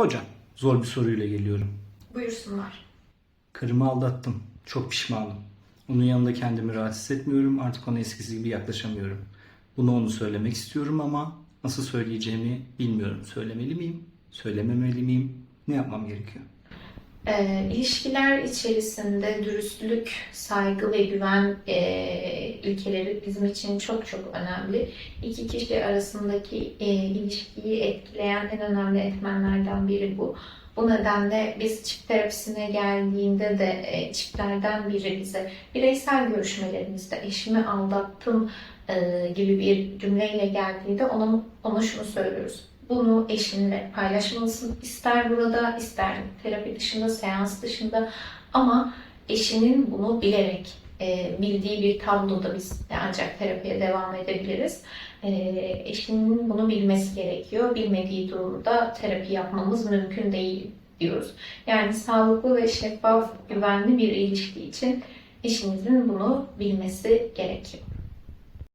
Hocam, zor bir soruyla geliyorum. Buyursunlar. Karımı aldattım. Çok pişmanım. Onun yanında kendimi rahat hissetmiyorum. Artık ona eskisi gibi yaklaşamıyorum. Bunu onu söylemek istiyorum ama nasıl söyleyeceğimi bilmiyorum. Söylemeli miyim? Söylememeli miyim? Ne yapmam gerekiyor? Ee, ilişkiler içerisinde dürüstlük, saygı ve güven e, ilkeleri bizim için çok çok önemli. İki kişi arasındaki e, ilişkiyi etkileyen en önemli etmenlerden biri bu. Bu nedenle biz çift terapisine geldiğinde de e, çiftlerden biri bize bireysel görüşmelerimizde eşimi aldattım e, gibi bir cümleyle geldiğinde ona, ona şunu söylüyoruz. Bunu eşinle paylaşmalısın. İster burada, ister terapi dışında, seans dışında ama eşinin bunu bilerek e, bildiği bir tabloda biz ancak terapiye devam edebiliriz. E, eşinin bunu bilmesi gerekiyor. Bilmediği durumda terapi yapmamız mümkün değil diyoruz. Yani sağlıklı ve şeffaf, güvenli bir ilişki için eşinizin bunu bilmesi gerekiyor.